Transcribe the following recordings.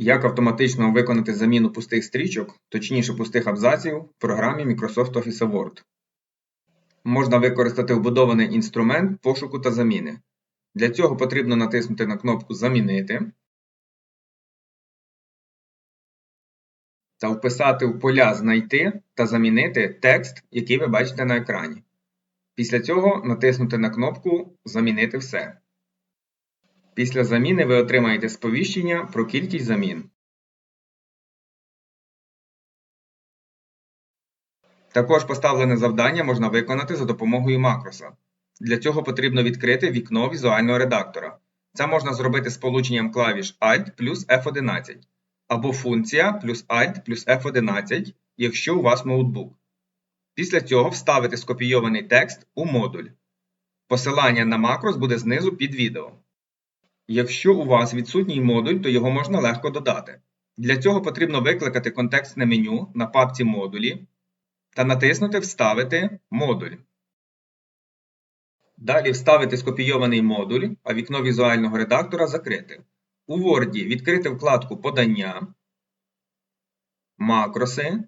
Як автоматично виконати заміну пустих стрічок, точніше пустих абзаців, в програмі Microsoft Office Word. Можна використати вбудований інструмент пошуку та заміни. Для цього потрібно натиснути на кнопку Замінити та вписати в поля Знайти та замінити текст, який ви бачите на екрані. Після цього натиснути на кнопку Замінити все. Після заміни ви отримаєте сповіщення про кількість замін. Також поставлене завдання можна виконати за допомогою макроса. Для цього потрібно відкрити вікно візуального редактора. Це можна зробити сполученням клавіш Alt плюс F11 або функція плюс Alt плюс F11, якщо у вас ноутбук. Після цього вставити скопійований текст у модуль. Посилання на макрос буде знизу під відео. Якщо у вас відсутній модуль, то його можна легко додати. Для цього потрібно викликати контекстне меню на папці Модулі та натиснути Вставити модуль. Далі вставити скопійований модуль, а вікно візуального редактора закрити. У Word відкрити вкладку Подання, Макроси,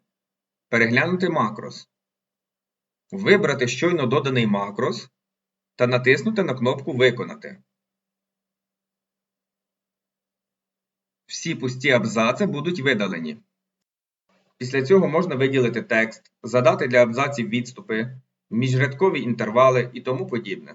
переглянути макрос, вибрати щойно доданий макрос та натиснути на кнопку Виконати. Всі пусті абзаци будуть видалені. Після цього можна виділити текст, задати для абзаців відступи, міжрядкові інтервали і тому подібне.